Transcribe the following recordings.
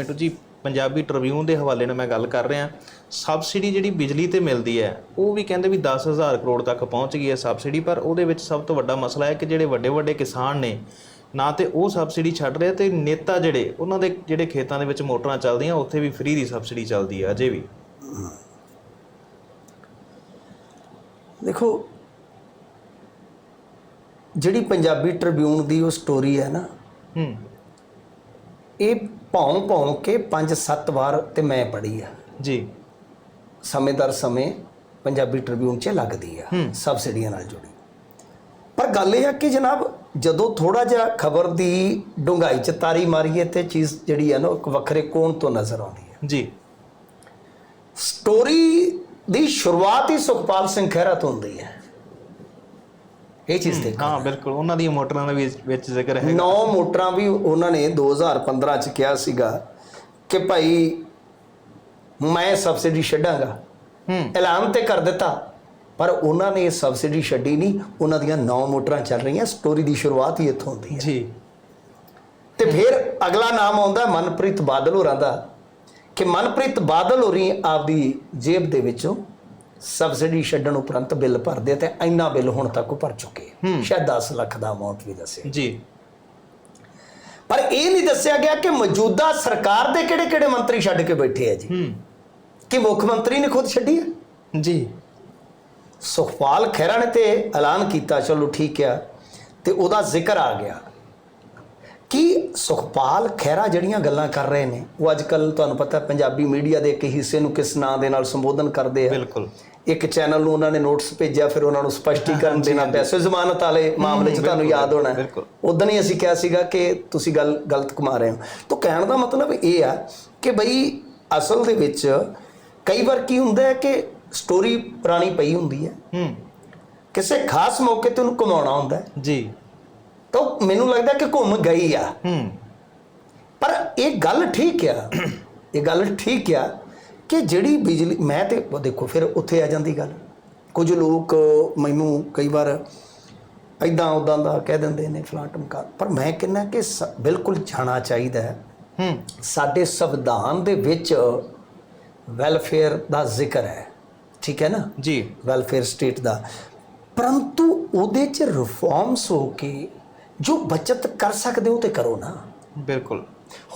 ਮਿੰਟੂ ਜੀ ਪੰਜਾਬੀ ਟ੍ਰਿਬਿਊਨ ਦੇ ਹਵਾਲੇ ਨਾਲ ਮੈਂ ਗੱਲ ਕਰ ਰਿਹਾ। ਸਬਸਿਡੀ ਜਿਹੜੀ ਬਿਜਲੀ ਤੇ ਮਿਲਦੀ ਹੈ ਉਹ ਵੀ ਕਹਿੰਦੇ ਵੀ 10000 ਕਰੋੜ ਤੱਕ ਪਹੁੰਚ ਗਈ ਹੈ ਸਬਸਿਡੀ ਪਰ ਉਹਦੇ ਵਿੱਚ ਸਭ ਤੋਂ ਵੱਡਾ ਮਸਲਾ ਹੈ ਕਿ ਜਿਹੜੇ ਵੱਡੇ ਵੱਡੇ ਕਿਸਾਨ ਨੇ ਨਾ ਤੇ ਉਹ ਸਬਸਿਡੀ ਛੱਡ ਰਹੇ ਤੇ ਨੇਤਾ ਜਿਹੜੇ ਉਹਨਾਂ ਦੇ ਜਿਹੜੇ ਖੇਤਾਂ ਦੇ ਵਿੱਚ ਮੋਟਰਾਂ ਚੱਲਦੀਆਂ ਉੱਥੇ ਵੀ ਫ੍ਰੀ ਦੀ ਸਬਸਿਡੀ ਚੱਲਦੀ ਹੈ ਅਜੇ ਵੀ। ਦੇਖੋ ਜਿਹੜੀ ਪੰਜਾਬੀ ਟ੍ਰਿਬਿਊਨ ਦੀ ਉਹ ਸਟੋਰੀ ਹੈ ਨਾ ਹੂੰ। ਇਹ ਭੌਂ ਭੌਂ ਕੇ 5-7 ਵਾਰ ਤੇ ਮੈਂ ਪੜ੍ਹੀ ਆ। ਜੀ। ਸਮੇਂਦਰ ਸਮੇਂ ਪੰਜਾਬੀ ਟ੍ਰਿਬਿਊਨ 'ਚ ਲੱਗਦੀ ਆ ਸਬਸਿਡੀਆਂ ਨਾਲ ਜੁੜੀ। ਪਰ ਗੱਲ ਇਹ ਆ ਕਿ ਜਨਾਬ ਜਦੋਂ ਥੋੜਾ ਜਿਹਾ ਖਬਰ ਦੀ ਡੂੰਘਾਈ 'ਚ ਤਾਰੀ ਮਾਰੀਏ ਤੇ ਚੀਜ਼ ਜਿਹੜੀ ਹੈ ਨਾ ਇੱਕ ਵੱਖਰੇ ਕੋਣ ਤੋਂ ਨਜ਼ਰ ਆਉਂਦੀ ਹੈ ਜੀ। ਸਟੋਰੀ ਦੀ ਸ਼ੁਰੂਆਤ ਹੀ ਸੁਖਪਾਲ ਸਿੰਘ ਖਹਿਰਾ ਤੋਂ ਹੁੰਦੀ ਹੈ ਇਹ ਚੀਜ਼ ਦੇਖੋ। ਹਾਂ ਬਿਲਕੁਲ। ਉਹਨਾਂ ਦੀਆਂ ਮੋਟਰਾਂ ਦਾ ਵੀ ਵਿੱਚ ਜ਼ਿਕਰ ਹੈ ਨੌ ਮੋਟਰਾਂ ਵੀ ਉਹਨਾਂ ਨੇ 2015 ਚ ਕਿਹਾ ਸੀਗਾ ਕਿ ਭਾਈ ਮੈਂ ਸਬਸਿਡੀ ਛੱਡਾਂਗਾ। ਐਲਾਨ ਤੇ ਕਰ ਦਿੱਤਾ। ਪਰ ਉਹਨਾਂ ਨੇ ਇਹ ਸਬਸਿਡੀ ਛੱਡੀ ਨਹੀਂ। ਉਹਨਾਂ ਦੀਆਂ ਨੌ ਮੋਟਰਾਂ ਚੱਲ ਰਹੀਆਂ। ਸਟੋਰੀ ਦੀ ਸ਼ੁਰੂਆਤ ਹੀ ਇੱਥੋਂ ਹੁੰਦੀ ਹੈ। ਜੀ। ਤੇ ਫਿਰ ਅਗਲਾ ਨਾਮ ਆਉਂਦਾ ਮਨਪ੍ਰੀਤ ਬਾਦਲ ਹੋਰਾਂ ਦਾ ਕਿ ਮਨਪ੍ਰੀਤ ਬਾਦਲ ਹੋਰੀ ਆਪਦੀ ਜੇਬ ਦੇ ਵਿੱਚੋਂ ਸਬਸਿਡੀ ਛੱਡਣ ਉਪਰੰਤ ਬਿੱਲ ਭਰਦੇ ਤੇ ਇੰਨਾ ਬਿੱਲ ਹੁਣ ਤੱਕ ਭਰ ਚੁੱਕੇ ਆ। ਸ਼ਾਇਦ 10 ਲੱਖ ਦਾ ਅਮਾਉਂਟ ਵੀ ਦੱਸਿਆ। ਜੀ। ਪਰ ਇਹ ਨਹੀਂ ਦੱਸਿਆ ਗਿਆ ਕਿ ਮੌਜੂਦਾ ਸਰਕਾਰ ਦੇ ਕਿਹੜੇ-ਕਿਹੜੇ ਮੰਤਰੀ ਛੱਡ ਕੇ ਬੈਠੇ ਆ ਜੀ। ਕਿ ਮੁੱਖ ਮੰਤਰੀ ਨੇ ਖੁਦ ਛੱਡੀ ਹੈ ਜੀ। ਸੁਖਪਾਲ ਖਹਿਰਾ ਨੇ ਤੇ ਐਲਾਨ ਕੀਤਾ ਚਲੋ ਠੀਕ ਆ ਤੇ ਉਹਦਾ ਜ਼ਿਕਰ ਆ ਗਿਆ। ਕਿ ਸੁਖਪਾਲ ਖਹਿਰਾ ਜਿਹੜੀਆਂ ਗੱਲਾਂ ਕਰ ਰਹੇ ਨੇ ਉਹ ਅੱਜ ਕੱਲ ਤੁਹਾਨੂੰ ਪਤਾ ਪੰਜਾਬੀ ਮੀਡੀਆ ਦੇ ਇੱਕ ਹਿੱਸੇ ਨੂੰ ਕਿਸ ਨਾਂ ਦੇ ਨਾਲ ਸੰਬੋਧਨ ਕਰਦੇ ਆ। ਬਿਲਕੁਲ। ਇੱਕ ਚੈਨਲ ਨੂੰ ਉਹਨਾਂ ਨੇ ਨੋਟਿਸ ਭੇਜਿਆ ਫਿਰ ਉਹਨਾਂ ਨੂੰ ਸਪਸ਼ਟੀਕਰਨ ਦੇਣਾ ਪਿਆ। ਸੋ ਜ਼ਮਾਨਤ ਵਾਲੇ ਮਾਮਲੇ 'ਚ ਤੁਹਾਨੂੰ ਯਾਦ ਹੋਣਾ। ਉਦੋਂ ਹੀ ਅਸੀਂ ਕਿਹਾ ਸੀਗਾ ਕਿ ਤੁਸੀਂ ਗੱਲ ਗਲਤ ਘੁਮਾ ਰਹੇ ਹੋ। ਤਾਂ ਕਹਿਣ ਦਾ ਮਤਲਬ ਇਹ ਆ ਕਿ ਬਈ ਅਸਲ ਦੇ ਵਿੱਚ ਕਈ ਵਾਰ ਕੀ ਹੁੰਦਾ ਹੈ ਕਿ ਸਟੋਰੀ ਪੁਰਾਣੀ ਪਈ ਹੁੰਦੀ ਹੈ। ਹੂੰ। ਕਿਸੇ ਖਾਸ ਮੌਕੇ ਤੇ ਉਹਨੂੰ ਘੁਮਾਉਣਾ ਹੁੰਦਾ ਹੈ। ਜੀ। ਤਾਂ ਮੈਨੂੰ ਲੱਗਦਾ ਕਿ ਘੁੰਮ ਗਈ ਆ। ਹੂੰ। ਪਰ ਇਹ ਗੱਲ ਠੀਕ ਆ। ਇਹ ਗੱਲ ਠੀਕ ਆ ਕਿ ਜਿਹੜੀ ਬਿਜਲੀ ਮੈਂ ਤੇ ਉਹ ਦੇਖੋ ਫਿਰ ਉੱਥੇ ਆ ਜਾਂਦੀ ਗੱਲ। ਕੁਝ ਲੋਕ ਮੈਨੂੰ ਕਈ ਵਾਰ ਐਦਾਂ ਉਦਾਂ ਦਾ ਕਹਿ ਦਿੰਦੇ ਨੇ ਫਲਾਂ ਟਮਕਾ। ਪਰ ਮੈਂ ਕਹਿੰਦਾ ਕਿ ਬਿਲਕੁਲ ਜਾਣਾ ਚਾਹੀਦਾ ਹੈ। ਹੂੰ। ਸਾਡੇ ਸੰਵਿਧਾਨ ਦੇ ਵਿੱਚ ਵੈਲਫੇਅਰ ਦਾ ਜ਼ਿਕਰ ਹੈ। ਠੀਕ ਹੈ ਨਾ? ਜੀ। ਵੈਲਫੇਅਰ ਸਟੇਟ ਦਾ। ਪਰੰਤੂ ਉਹਦੇ ਚ ਰਿਫਾਰਮਸ ਹੋ ਕੇ ਜੋ ਬਚਤ ਕਰ ਸਕਦੇ ਹੋ ਤੇ ਕਰੋ ਨਾ। ਬਿਲਕੁਲ।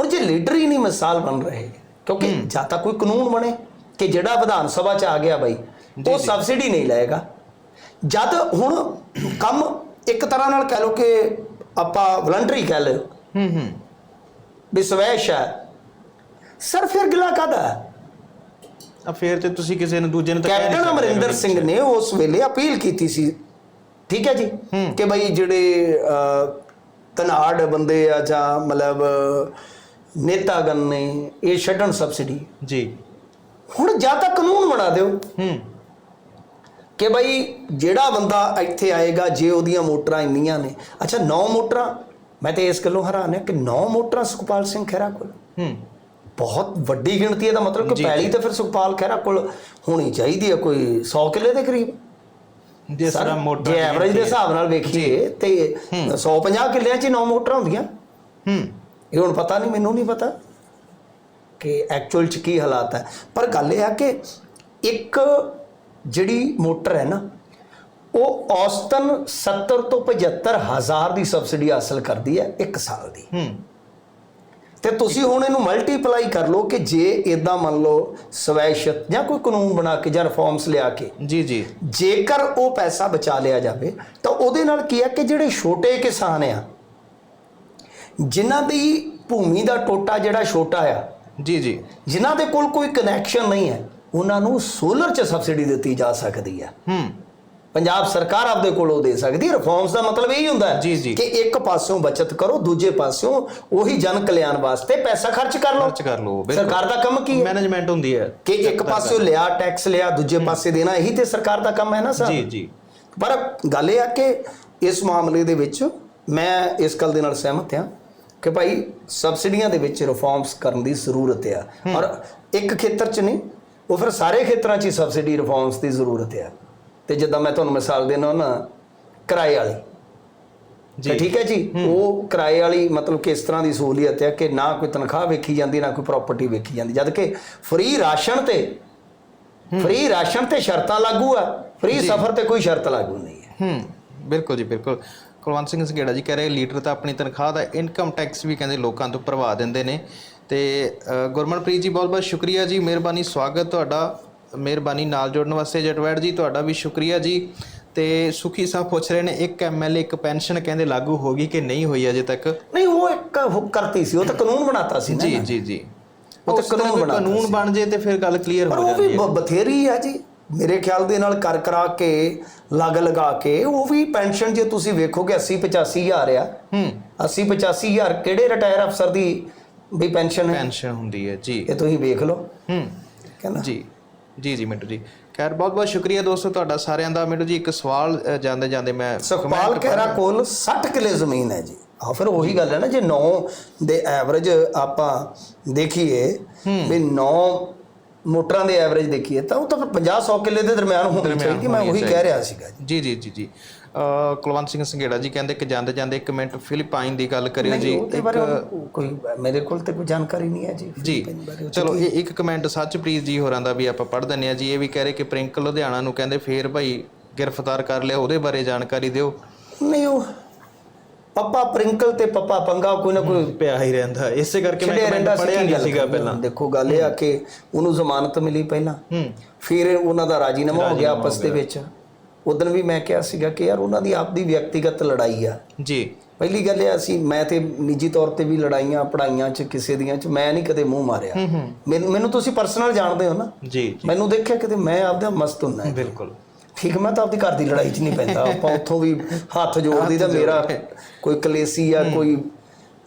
ਹੁਣ ਜੇ ਲੀਡਰ ਹੀ ਨਹੀਂ ਮਿਸਾਲ ਬਣ ਰਹੇ ਕਿਉਂਕਿ ਜਾਂ ਤਾਂ ਕੋਈ ਕਾਨੂੰਨ ਬਣੇ ਕਿ ਜਿਹੜਾ ਵਿਧਾਨ ਸਭਾ ਚ ਆ ਗਿਆ ਬਾਈ ਉਹ ਸਬਸਿਡੀ ਨਹੀਂ ਲਏਗਾ। ਜਦ ਹੁਣ ਕੰਮ ਇੱਕ ਤਰ੍ਹਾਂ ਨਾਲ ਕਹਿ ਲਓ ਕਿ ਆਪਾਂ ਵਲੰਟਰੀ ਕਹਿ ਲਓ। ਹੂੰ ਹੂੰ। ਵੀ ਸਵੈਸ਼ ਹੈ। ਸਰ ਫਿਰ ਗਿਲਾ ਕਾਦਾ ਆ ਫੇਰ ਤੇ ਤੁਸੀਂ ਕਿਸੇ ਨੂੰ ਦੂਜੇ ਨੂੰ ਤਾਂ ਕੈਪਟਨ ਅਮਰਿੰਦਰ ਸਿੰਘ ਨੇ ਉਸ ਵੇਲੇ ਅਪੀਲ ਕੀਤੀ ਸੀ। ਠੀਕ ਹੈ ਜੀ? ਕਿ ਬਈ ਜਿਹੜੇ ਧਨਾੜ ਬੰਦੇ ਆ ਜਾਂ ਮਤਲਬ ਨੇਤਾਗਣ ਨੇ ਇਹ ਛੱਡਣ ਸਬਸਿਡੀ ਜੀ। ਹੁਣ ਜਾਂ ਤਾਂ ਕਾਨੂੰਨ ਬਣਾ ਦਿਓ। ਹੂੰ। ਕਿ ਬਈ ਜਿਹੜਾ ਬੰਦਾ ਇੱਥੇ ਆਏਗਾ ਜੇ ਉਹਦੀਆਂ ਮੋਟਰਾਂ ਇੰਨੀਆਂ ਨੇ। ਅੱਛਾ 9 ਮੋਟਰਾਂ। ਮੈਂ ਤੇ ਇਸ ਗੱਲੋਂ ਹੈਰਾਨ ਹਾਂ ਕਿ 9 ਮੋਟਰਾਂ ਸੁਖਪਾਲ ਸਿੰਘ ਖਹਿਰਾ ਕੋਲ। ਹੂੰ। ਬਹੁਤ ਵੱਡੀ ਗਿਣਤੀ ਹੈ ਦਾ ਮਤਲਬ ਕਿ ਪਹਿਲੀ ਤਾਂ ਫਿਰ ਸੁਖਪਾਲ ਖਹਿਰਾ ਕੋਲ ਹੋਣੀ ਚਾਹੀਦੀ ਹੈ ਕੋਈ 100 ਕਿੱਲੇ ਦੇ ਕਰੀਬ। ਜਿਸ ਤਰ੍ਹਾਂ ਮੋਟਰ ਜੇ ਐਵਰੇਜ ਦੇ ਹਿਸਾਬ ਨਾਲ ਵੇਖੀਏ ਤੇ 150 ਕਿੱਲਿਆਂ 'ਚ 9 ਮੋਟਰਾਂ ਹੁੰਦੀਆਂ। ਹੂੰ। ਇਹ ਹੁਣ ਪਤਾ ਨਹੀਂ ਮੈਨੂੰ ਨਹੀਂ ਪਤਾ ਕਿ ਐਕਚੁਅਲ 'ਚ ਕੀ ਹਾਲਾਤ ਹੈ। ਪਰ ਗੱਲ ਇਹ ਆ ਕਿ ਇੱਕ ਜਿਹੜੀ ਮੋਟਰ ਹੈ ਨਾ ਉਹ ਔਸਤਨ 70 ਤੋਂ 75 ਹਜ਼ਾਰ ਦੀ ਸਬਸਿਡੀ ਹਾਸਲ ਕਰਦੀ ਹੈ ਇੱਕ ਸਾਲ ਦੀ। ਹੂੰ। ਤੇ ਤੁਸੀਂ ਹੁਣ ਇਹਨੂੰ ਮਲਟੀਪਲਾਈ ਕਰ ਲਓ ਕਿ ਜੇ ਇਦਾਂ ਮੰਨ ਲਓ ਸਵੈਸ਼ਤ ਜਾਂ ਕੋਈ ਕਾਨੂੰਨ ਬਣਾ ਕੇ ਜਾਂ ਰਿਫਾਰਮਸ ਲਿਆ ਕੇ ਜੀ ਜੀ। ਜੇਕਰ ਉਹ ਪੈਸਾ ਬਚਾ ਲਿਆ ਜਾਵੇ ਤਾਂ ਉਹਦੇ ਨਾਲ ਕੀ ਹੈ ਕਿ ਜਿਹੜੇ ਛੋਟੇ ਕਿਸਾਨ ਆ ਜਿਨ੍ਹਾਂ ਦੀ ਭੂਮੀ ਦਾ ਟੋਟਾ ਜਿਹੜਾ ਛੋਟਾ ਆ ਜੀ ਜੀ। ਜਿਨ੍ਹਾਂ ਦੇ ਕੋਲ ਕੋਈ ਕਨੈਕਸ਼ਨ ਨਹੀਂ ਹੈ ਉਹਨਾਂ ਨੂੰ ਸੋਲਰ 'ਚ ਸਬਸਿਡੀ ਦਿੱਤੀ ਜਾ ਸਕਦੀ ਹੈ। ਹੂੰ। ਪੰਜਾਬ ਸਰਕਾਰ ਆਪਦੇ ਕੋਲੋਂ ਦੇ ਸਕਦੀ ਹੈ। ਰਿਫਾਰਮਸ ਦਾ ਮਤਲਬ ਇਹ ਹੀ ਹੁੰਦਾ ਹੈ ਜੀ, ਜੀ। ਕਿ ਇੱਕ ਪਾਸਿਓਂ ਬਚਤ ਕਰੋ ਦੂਜੇ ਪਾਸਿਓਂ ਉਹੀ ਜਨ ਕਲਿਆਣ ਵਾਸਤੇ ਪੈਸਾ ਖਰਚ ਕਰ ਲਓ। ਖਰਚ ਕਰ ਲਓ ਸਰਕਾਰ ਦਾ ਕੰਮ ਕੀ ਹੈ? ਮੈਨੇਜਮੈਂਟ ਹੁੰਦੀ ਹੈ। ਕਿ ਇੱਕ ਪਾਸਿਓਂ ਲਿਆ ਟੈਕਸ ਲਿਆ ਦੂਜੇ ਪਾਸੇ ਦੇਣਾ ਇਹੀ ਤੇ ਸਰਕਾਰ ਦਾ ਕੰਮ ਹੈ ਨਾ ਸਰ? ਜੀ ਜੀ। ਪਰ ਗੱਲ ਇਹ ਆ ਕਿ ਇਸ ਮਾਮਲੇ ਦੇ ਵਿੱਚ ਮੈਂ ਇਸ ਗੱਲ ਦੇ ਨਾਲ ਸਹਿਮਤ ਹਾਂ। ਕਿ ਭਾਈ ਸਬਸਿਡੀਆਂ ਦੇ ਵਿੱਚ ਰਿਫਾਰਮਸ ਕਰਨ ਦੀ ਜ਼ਰੂਰਤ ਆ। ਔਰ ਇੱਕ ਖੇਤਰ 'ਚ ਨਹੀਂ ਉਹ ਫਿਰ ਸਾਰੇ ਖੇਤਰਾਂ 'ਚ ਹੀ ਸਬਸਿਡੀ ਰਿਫਾਰਮਸ ਦੀ ਜ਼ਰੂਰਤ ਆ। ਤੇ ਜਿੱਦਾਂ ਮੈਂ ਤੁਹਾਨੂੰ ਮਿਸਾਲ ਦੇਣਾ ਨਾ ਕਿਰਾਏ ਵਾਲੀ। ਤੇ ਠੀਕ ਹੈ ਜੀ ਉਹ ਕਿਰਾਏ ਵਾਲੀ ਮਤਲਬ ਕਿ ਇਸ ਤਰ੍ਹਾਂ ਦੀ ਸਹੂਲੀਅਤ ਹੈ ਕਿ ਨਾ ਕੋਈ ਤਨਖਾਹ ਵੇਖੀ ਜਾਂਦੀ ਨਾ ਕੋਈ ਪ੍ਰਾਪਰਟੀ ਵੇਖੀ ਜਾਂਦੀ। ਜਦ ਕਿ ਫ੍ਰੀ ਰਾਸ਼ਨ ਤੇ ਫ੍ਰੀ ਰਾਸ਼ਨ ਤੇ ਸ਼ਰਤਾਂ ਲਾਗੂ ਆ ਫ੍ਰੀ ਸਫ਼ਰ ਤੇ ਕੋਈ ਸ਼ਰਤ ਲਾਗੂ ਨਹੀਂ ਹੈ। ਹੂੰ ਬਿਲਕੁਲ ਜੀ ਬਿਲਕੁਲ। ਕੁਲਵੰਤ ਸਿੰਘ ਸੰਘੇੜਾ ਜੀ ਕਹਿ ਰਹੇ ਲੀਡਰ ਤਾਂ ਆਪਣੀ ਤਨਖਾਹ ਦਾ ਇਨਕਮ ਟੈਕਸ ਵੀ ਕਹਿੰਦੇ ਲੋਕਾਂ ਤੋਂ ਭਰਵਾ ਦਿੰਦੇ ਨੇ। ਤੇ ਗੁਰਮਨਪ੍ਰੀਤ ਜੀ ਬਹੁਤ ਬਹੁਤ ਸ਼ੁਕਰੀਆ ਜੀ। ਮਿਹਰਬਾਨੀ ਸਵਾਗਤ ਤੁਹਾਡਾ। ਮਿਹਰਬਾਨੀ ਨਾਲ ਜੁੜਨ ਵਾਸਤੇ ਜਟਵੈੜ ਜੀ ਤੁਹਾਡਾ ਵੀ ਸ਼ੁਕਰੀਆ ਜੀ। ਤੇ ਸੁਖੀ ਸਾਹਿਬ ਪੁੱਛ ਰਹੇ ਨੇ ਇੱਕ ਐਮਐਲਏ ਇੱਕ ਪੈਨਸ਼ਨ ਕਹਿੰਦੇ ਲਾਗੂ ਹੋ ਗਈ ਕਿ ਨਹੀਂ ਹੋਈ ਅਜੇ ਤੱਕ? ਨਹੀਂ ਉਹ ਇੱਕ ਉਹ ਕਰਤੀ ਸੀ ਉਹ ਤਾਂ ਕਾਨੂੰਨ ਬਣਾਤਾ ਸੀ ਜੀ ਜੀ ਜੀ। ਉਹ ਤਾਂ ਕਾਨੂੰਨ ਬਣ ਜੇ ਤੇ ਫਿਰ ਗੱਲ ਕਲੀਅਰ ਹੋ ਉਹ ਵੀ ਜਾਂਦੀ ਹੈ। ਬ- ਬਥੇਰੀ ਆ ਜੀ। ਮੇਰੇ ਖਿਆਲ ਦੇ ਨਾਲ ਕਰ ਕਰਾ ਕੇ ਲਗ ਲਗਾ ਕੇ ਉਹ ਵੀ ਪੈਨਸ਼ਨ ਜੇ ਤੁਸੀਂ ਵੇਖੋਗੇ 80 85 ਹਜ਼ਾਰ ਆ। ਹੂੰ। 80 85 ਹਜ਼ਾਰ ਕਿਹੜੇ ਰਿਟਾਇਰ ਅਫਸਰ ਦੀ ਵੀ ਪੈਨਸ਼ਨ ਹੈ? ਪੈਨਸ਼ਨ ਹੁੰਦੀ ਹੈ ਜੀ। ਇਹ ਤੁਸੀਂ ਵੇਖ ਲਓ। ਹੂੰ। ਜੀ। ਜੀ ਜੀ ਮਿੰਟੂ ਜੀ। ਖੈਰ ਬਹੁਤ ਬਹੁਤ ਸ਼ੁਕਰੀਆ ਦੋਸਤੋ ਤੁਹਾਡਾ ਸਾਰਿਆਂ ਦਾ। ਮਿੰਟੂ ਜੀ ਇੱਕ ਸਵਾਲ ਜਾਂਦੇ ਜਾਂਦੇ ਮੈਂ ਸੁਖਪਾਲ ਖਹਿਰਾ ਕੋਲ 60 ਕਿੱਲੇ ਜ਼ਮੀਨ ਹੈ ਜੀ। ਆ ਫਿਰ ਉਹੀ ਗੱਲ ਹੈ ਨਾ ਜੇ 9 ਦੇ ਐਵਰੇਜ ਆਪਾਂ ਦੇਖੀਏ ਵੀ 9 ਮੋਟਰਾਂ ਦੇ ਐਵਰੇਜ ਦੇਖੀਏ ਤਾਂ ਉਹ ਤਾਂ ਫਿਰ 50 100 ਕਿੱਲੇ ਦੇ ਦਰਮਿਆਨ ਹੋਣੀ ਚਾਹੀਦੀ ਮੈਂ ਉਹੀ ਕਹਿ ਰਿਹਾ ਸੀਗਾ ਜੀ। ਜੀ ਜੀ ਜੀ ਕੁਲਵੰਤ ਸਿੰਘ ਸੰਘੇੜਾ ਜੀ ਕਹਿੰਦੇ ਕਿ ਜਾਂਦੇ ਜਾਂਦੇ ਇੱਕ ਮਿੰਟ ਫਿਲੀਪਾਈਨ ਦੀ ਗੱਲ ਕਰਿਓ ਜੀ। ਹੁਣ ਕੋਈ ਮੇਰੇ ਕੋਲ ਤੇ ਕੋਈ ਜਾਣਕਾਰੀ ਨਹੀਂ ਹੈ ਜੀ ਜੀ। ਚਲੋ ਇਹ ਇੱਕ ਕਮੈਂਟ ਸੱਚਪ੍ਰੀਤ ਜੀ ਹੋਰਾਂ ਦਾ ਵੀ ਆਪਾਂ ਪੜ੍ਹ ਦਿੰਨੇ ਆ ਜੀ। ਇਹ ਵੀ ਕਹਿ ਰਹੇ ਕਿ ਪ੍ਰਿੰਕਲ ਲੁਧਿਆਣਾ ਨੂੰ ਕਹਿੰਦੇ ਫੇਰ ਭਾਈ ਗ੍ਰਿਫਤਾਰ ਕਰ ਲਿਆ ਉਹਦੇ ਬਾਰੇ ਜਾਣਕਾਰੀ ਦਿਓ। ਨਹੀਂ ਉਹ ਪਪਾ ਪ੍ਰਿੰਕਲ ਤੇ ਪਪਾ ਪੰਗਾ ਕੋਈ ਨਾ ਕੋਈ ਪਿਆ ਹੀ ਰਹਿੰਦਾ ਇਸੇ ਕਰਕੇ ਮੈਂ ਕਮੈਂਟ ਸੀ ਪੜਿਆ ਨਹੀਂ ਸੀਗਾ। ਪਹਿਲਾਂ। ਦੇਖੋ ਗੱਲ ਇਹ ਆ ਕਿ ਉਹਨੂੰ ਜ਼ਮਾਨਤ ਮਿਲੀ ਪਹਿਲਾਂ। ਹੂੰ। ਫਿਰ ਉਹਨਾਂ ਦਾ ਰਾਜੀਨਾਮਾ ਹੋ ਗਿਆ ਆਪਸ ਦੇ ਵਿੱਚ। ਉਦੋਂ ਵੀ ਮੈਂ ਕਿਹਾ ਸੀਗਾ ਕਿ ਯਾਰ ਉਹਨਾਂ ਦੀ ਆਪਦੀ ਵਿਅਕਤੀਗਤ ਲੜਾਈ ਆ। ਜੀ। ਪਹਿਲੀ ਗੱਲ ਇਹ ਅਸੀਂ ਮੈਂ ਤੇ ਨਿੱਜੀ ਤੌਰ ਤੇ ਵੀ ਲੜਾਈਆਂ ਪੜਾਈਆਂ ਚ ਕਿਸੇ ਦੀਆਂ ਚ ਮੈਂ ਨਹੀਂ ਕਦੇ ਮੂੰਹ ਮਾਰਿਆ। ਮੈਨੂੰ ਮੈਨੂੰ ਤੁਸੀਂ ਪਰਸਨਲ ਜਾਣਦੇ ਹੋ ਨਾ। ਜੀ ਮੈਨੂੰ ਦੇਖਿਆ ਕਿਤੇ ਮੈਂ ਆਪਦਾ ਮਸਤ ਹੁੰਨਾ ਬਿਲਕੁਲ। ਠੀਕ ਮੈਂ ਤਾਂ ਆਪਦੀ ਘਰ ਦੀ ਲੜਾਈ 'ਚ ਨਹੀਂ ਪੈਂਦਾ। ਆਪਾਂ ਉੱਥੋਂ ਵੀ ਹੱਥ ਜੋੜਦੀ ਤਾਂ ਮੇਰਾ ਕੋਈ ਕਲੇਸੀ ਆ ਕੋਈ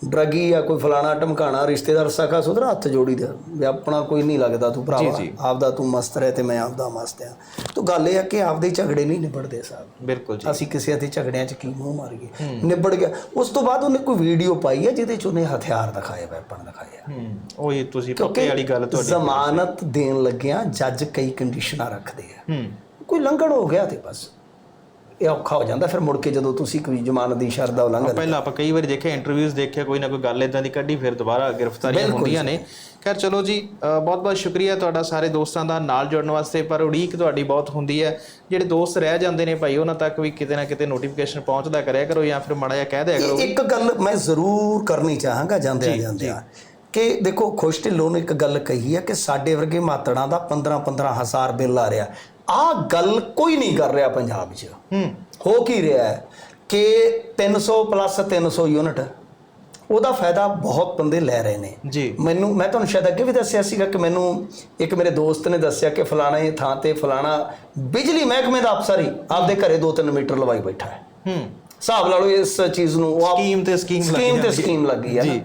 ਡਰਗੀ ਆ ਕੋਈ ਫਲਾਣਾ ਟਮਕਾਣਾ ਰਿਸ਼ਤੇਦਾਰ ਸਖਾ ਸੁਧਰ ਹੱਥ ਜੋੜੀ ਦਾ। ਵੀ ਆਪਣਾ ਕੋਈ ਨਹੀਂ ਲੱਗਦਾ ਤੂੰ ਭਰਾਵਾ। ਆਪਦਾ ਤੂੰ ਮਸਤ ਰਹਿ ਤੇ ਮੈਂ ਆਪਦਾ ਮਸਤ ਆ ਤੋ ਗੱਲ ਇਹ ਆ ਕਿ ਆਪਦੇ ਝਗੜੇ ਨਹੀਂ ਨਿਬੜਦੇ ਸਾਹਿਬ ਬਿਲਕੁਲ ਜੀ। ਅਸੀਂ ਕਿਸੇ ਦੇ ਝਗੜਿਆਂ 'ਚ ਕੀ ਮੂੰਹ ਮਾਰੀਏ? ਨਿਬੜ ਗਿਆ। ਉਸ ਤੋਂ ਬਾਅਦ ਉਹਨੇ ਕੋਈ ਵੀਡੀਓ ਪਾਈ ਹੈ ਜਿਹਦੇ 'ਚ ਉਹਨੇ ਹਥਿਆਰ ਦਿਖਾਏ ਵੈਪਨ ਦਿਖਾਏ ਆ। ਹੂੰ ਉਹ ਹੀ ਤੁਸੀਂ ਪੱਕੇ ਵਾਲੀ ਗੱਲ ਤੁਹਾਡੀ। ਜ਼ਮਾਨਤ ਦੇਣ ਲੱਗਿਆਂ ਜੱਜ ਕਈ ਕੰਡੀਸ਼ਨਾਂ ਰੱਖਦੇ ਆ। ਹੂੰ। ਕੋਈ ਲੰਘਣ ਹੋ ਗਿਆ ਤੇ ਬਸ। ਇਹ ਔਖਾ ਹੋ ਜਾਂਦਾ ਫਿਰ ਮੁੜ ਕੇ ਜਦੋਂ ਤੁਸੀਂ ਕੋਈ ਜ਼ਮਾਨਤ ਦੀ ਸ਼ਰਤ ਦਾ ਉਲੰਘਣ ਪਹਿਲਾਂ ਆਪਾਂ ਕਈ ਵਾਰੀ ਦੇਖਿਆ ਇੰਟਰਵਿਊਜ਼ ਦੇਖਿਆ ਕੋਈ ਨਾ ਕੋਈ ਗੱਲ ਇਦਾਂ ਦੀ ਕੱਢੀ ਫਿਰ ਦੁਬਾਰਾ ਗ੍ਰਿਫਤਾਰੀਆਂ ਹੁੰਦੀਆਂ ਨੇ। ਖੈਰ ਚਲੋ ਜੀ ਬਹੁਤ ਬਹੁਤ ਸ਼ੁਕਰੀਆ ਤੁਹਾਡਾ ਸਾਰੇ ਦੋਸਤਾਂ ਦਾ ਨਾਲ ਜੁੜਨ ਵਾਸਤੇ ਪਰ ਉਡੀਕ ਤੁਹਾਡੀ ਬਹੁਤ ਹੁੰਦੀ ਹੈ। ਜਿਹੜੇ ਦੋਸਤ ਰਹਿ ਜਾਂਦੇ ਨੇ ਭਾਈ ਉਹਨਾਂ ਤੱਕ ਵੀ ਕਿਤੇ ਨਾ ਕਿਤੇ ਨੋਟੀਫਿਕੇਸ਼ਨ ਪਹੁੰਚਦਾ ਕਰਿਆ ਕਰੋ ਜਾਂ ਫਿਰ ਮਾੜਾ ਜਿਹਾ ਕਹਿ ਦਿਆ ਕਰੋ ਇੱਕ ਗੱਲ ਮੈਂ ਜ਼ਰੂਰ ਕਰਨੀ ਚਾਹਾਂਗਾ ਜਾਂਦੇ ਜਾਂਦੇ ਆ ਕਿ ਦੇਖੋ ਖੁਸ਼ ਢਿੱਲੋਂ ਨੇ ਇੱਕ ਗੱਲ ਕਹੀ ਹੈ ਕਿ ਸਾਡੇ ਵਰਗੇ ਮਾਤੜਾਂ ਦਾ 15 15 ਹਜ਼ਾਰ ਬਿੱਲ ਆ ਰਿਹਾ। ਆਹ ਗੱਲ ਕੋਈ ਨਹੀਂ ਕਰ ਰਿਹਾ ਪੰਜਾਬ 'ਚ। ਹੂੰ। ਹੋ ਕੀ ਰਿਹਾ ਹੈ ਕਿ 300 ਪਲੱਸ 300 ਯੂਨਿਟ ਉਹਦਾ ਫਾਇਦਾ ਬਹੁਤ ਬੰਦੇ ਲੈ ਰਹੇ ਨੇ। ਜੀ। ਮੈਨੂੰ ਮੈਂ ਤੁਹਾਨੂੰ ਸ਼ਾਇਦ ਅੱਗੇ ਵੀ ਦੱਸਿਆ ਸੀਗਾ ਕਿ ਮੈਨੂੰ ਇੱਕ ਮੇਰੇ ਦੋਸਤ ਨੇ ਦੱਸਿਆ ਕਿ ਫਲਾਣਾ ਇਹ ਥਾਂ ਤੇ ਫਲਾਣਾ ਬਿਜਲੀ ਮਹਿਕਮੇ ਦਾ ਅਫਸਰ ਹੀ ਆਪਦੇ ਘਰੇ 2-3 ਮੀਟਰ ਲਵਾਈ ਬੈਠਾ ਹੈ। ਹੂੰ। ਹਿਸਾਬ ਲਾ ਲਓ ਇਸ ਚੀਜ਼ ਨੂੰ ਉਹ ਸਕੀਮ ਤੇ ਸਕੀਮ ਲੱਗ ਸਕੀਮ ਤੇ ਜਾਂਦੀ ਹੈ। ਸਕੀਮ ਲੱਗੀ ਹੈ ਜੀ।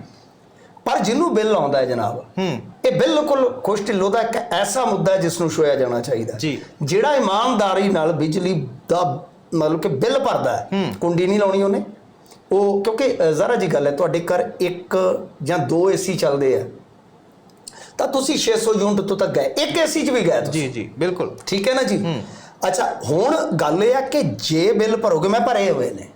ਪਰ ਜਿਹਨੂੰ ਬਿੱਲ ਆਉਂਦਾ ਹੈ ਜਨਾਬ ਹੂੰ। ਇਹ ਬਿਲਕੁਲ ਖੁਸ਼ ਢਿੱਲੋਂ ਦਾ ਇੱਕ ਐਸਾ ਮੁੱਦਾ ਹੈ ਜਿਸ ਨੂੰ ਛੋਇਆ ਜਾਣਾ ਚਾਹੀਦਾ। ਜੀ। ਜਿਹੜਾ ਇਮਾਨਦਾਰੀ ਨਾਲ ਬਿਜਲੀ ਦਾ ਮਤਲਬ ਕਿ ਬਿੱਲ ਭਰਦਾ ਹੈ ਕੁੰਡੀ ਨਹੀਂ ਲਾਉਣੀ ਉਹਨੇ। ਉਹ ਕਿਉਂਕਿ ਅ, ਜ਼ਰਾ ਜੀ ਗੱਲ ਹੈ ਤੁਹਾਡੇ ਘਰ ਇੱਕ ਜਾਂ ਦੋ ਏਸੀ ਚੱਲਦੇ ਆ। ਤਾਂ ਤੁਸੀਂ 600 ਯੂਨਿਟ ਤੋਂ ਤੱਕ ਗਏ ਇੱਕ ਏਸੀ 'ਚ ਵੀ ਗਏ ਤੁਸੀਂ। ਜੀ ਜੀ ਬਿਲਕੁਲ। ਠੀਕ ਹੈ ਨਾ ਜੀ? ਅੱਛਾ ਹੁਣ ਗੱਲ ਇਹ ਆ ਕਿ ਜੇ ਬਿੱਲ ਭਰੋਗੇ ਮੈਂ ਭਰੇ ਹੋਏ ਨੇ।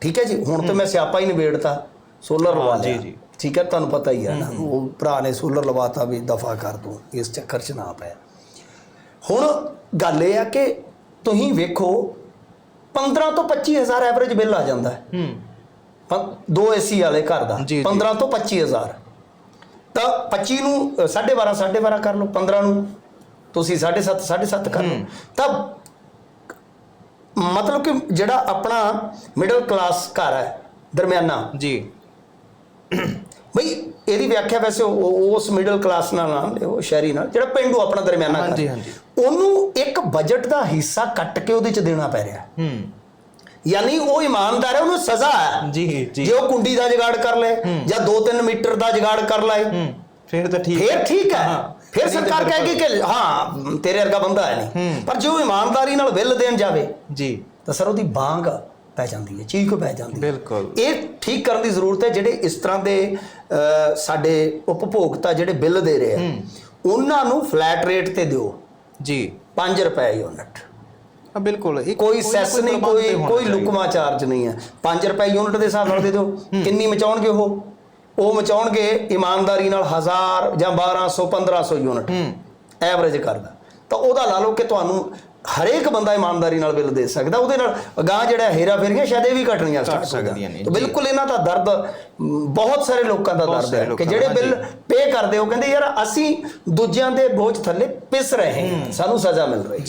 ਠੀਕ ਹੈ ਜੀ? ਹੁਣ ਤੇ ਮੈਂ ਸਿਆਪਾ ਹੀ ਨਿਬੇੜਤਾ ਸੋਲਰ ਲਵਾ ਜੀ, ਜੀ। ਠੀਕ ਹੈ ਤੁਹਾਨੂੰ ਪਤਾ ਹੀ ਹੈ ਨਾ ਉਹ ਭਰਾ ਨੇ ਸੋਲਰ ਲਵਾਤਾ ਵੀ ਦਫਾ ਕਰ ਦੂੰ ਇਸ ਚੱਕਰ 'ਚ ਨਾ ਪੈ ਹੁਣ ਗੱਲ ਇਹ ਆ ਕਿ ਤੁਸੀਂ ਵੇਖੋ 15 ਤੋਂ 25000 ਐਵਰੇਜ ਬਿੱਲ ਆ ਜਾਂਦਾ ਹੈ। ਹੂੰ ਦੋ ਏਸੀ ਵਾਲੇ ਘਰ ਦਾ ਜੀ, ਜੀ। 15 ਤੋਂ 25000 ਤਾਂ 25 ਨੂੰ 12.5 12.5 ਕਰ ਲਓ 15 ਨੂੰ ਤੁਸੀਂ 7.5 7.5 ਕਰ ਲਓ। ਤਾਂ ਮਤਲਬ ਕਿ ਜਿਹੜਾ ਆਪਣਾ ਮਿਡਲ ਕਲਾਸ ਘਰ ਹੈ ਦਰਮਿਆਨਾ ਜੀ। ਬਈ ਇਹਦੀ ਵਿਆਖਿਆ ਵੈਸੇ ਉਹ- ਉਹ- ਉਸ ਮਿਡਲ ਕਲਾਸ ਨਾਲ ਨਾ ਲਿਓ ਸ਼ਹਿਰੀ ਨਾਲ ਜਿਹੜਾ ਪਿੰਡੂ ਆਪਣਾ ਦਰਮਿਆਨਾ ਹਾਂਜੀ। ਹਾਂਜੀ। ਉਹਨੂੰ ਇੱਕ ਬਜਟ ਦਾ ਹਿੱਸਾ ਕੱਟ ਕੇ ਉਹਦੇ ਚ ਦੇਣਾ ਪੈ ਰਿਹਾ। ਹੂੰ। ਯਾਨੀ ਉਹ ਇਮਾਨਦਾਰ ਹੈ ਉਹਨੂੰ ਸਜ਼ਾ ਹੈ। ਜੀ ਜੀ। ਜੇ ਉਹ ਕੁੰਡੀ ਦਾ ਜੁਗਾੜ ਕਰ ਲੈ ਜਾਂ 2-3 ਮੀਟਰ ਦਾ ਜੁਗਾੜ ਕਰ ਲਏ ਹੂੰ। ਫਿਰ ਤਾਂ ਠੀਕ ਫੇਰ ਠੀਕ ਹੈ। ਫਿਰ ਸਰਕਾਰ ਕਹੇਗੀ ਕਿ ਹਾਂ। ਤੇਰੇ ਵਰਗਾ ਬੰਦਾ ਹੈ ਨਹੀਂ। ਪਰ ਜੇ ਉਹ ਇਮਾਨਦਾਰੀ ਨਾਲ ਬਿੱਲ ਦੇਣ ਜਾਵੇ ਜੀ। ਤਾਂ ਸਰ ਉਹਦੀ ਬਾਂਗ ਪੈ ਜਾਂਦੀ ਹੈ ਚੀਕ ਪੈ ਜਾਂਦੀ ਹੈ। ਬਿਲਕੁਲ। ਇਹ ਠੀਕ ਕਰਨ ਦੀ ਜ਼ਰੂਰਤ ਹੈ ਜਿਹੜੇ ਇਸ ਤਰ੍ਹਾਂ ਦੇ ਸਾਡੇ ਉਪਭੋਗਤਾ ਜਿਹੜੇ ਬਿੱਲ ਦੇ ਰਹੇ ਆ ਉਹਨਾਂ ਨੂੰ ਫਲੈਟ ਰੇਟ ਤੇ ਦਿਓ। ਜੀ। 5 ਰੁਪਏ ਯੂਨਿਟ। ਹਾਂ ਬਿਲਕੁਲ। ਇਹ ਕੋਈ ਸੈਸ ਨਹੀਂ ਕੋਈ ਕੋਈ। ਲੁਕਮਾ ਚਾਰਜ ਨਹੀਂ ਹੈ। 5 ਰੁਪਏ ਯੂਨਿਟ ਦੇ ਹਿਸਾਬ ਨਾਲ ਦੇ ਦਿਓ। ਕਿੰਨੀ ਮਚਾਉਣਗੇ ਉਹ? ਉਹ ਮਚਾਉਣਗੇ ਇਮਾਨਦਾਰੀ ਨਾਲ 1000 ਜਾਂ 1200 1500 ਯੂਨਿਟ। ਐਵਰੇਜ ਕਰਦਾ। ਤਾਂ ਉਹਦਾ ਲਾ ਲਓ ਕਿ ਤੁਹਾਨੂੰ ਹਰੇਕ ਬੰਦਾ ਇਮਾਨਦਾਰੀ ਨਾਲ ਬਿੱਲ ਦੇ ਸਕਦਾ ਉਹਦੇ ਨਾਲ ਅਗਾਂਹ ਜਿਹੜਾ ਹੇਰਾ ਫੇਰੀਆਂ ਸ਼ਾਇਦ ਇਹ ਵੀ ਘਟਣੀਆਂ ਹੋ ਸਕਦੀਆਂ। ਨੇ, ਤਾਂ ਬਿਲਕੁਲ ਇਹਨਾਂ ਦਾ ਦਰਦ ਬਹੁਤ ਸਾਰੇ ਲੋਕਾਂ ਦਾ ਦਰਦ ਹੈ ਕਿ ਜਿਹੜੇ ਬਿੱਲ ਪੇ ਕਰਦੇ ਉਹ ਕਹਿੰਦੇ ਯਾਰ ਅਸੀਂ ਦੂਜਿਆਂ ਦੇ ਬੋਝ ਥੱਲੇ ਪਿਸ ਰਹੇ ਹਾਂ। ਸਾਨੂੰ ਸਜ਼ਾ ਮਿਲ ਰਹੀ ਹੈ।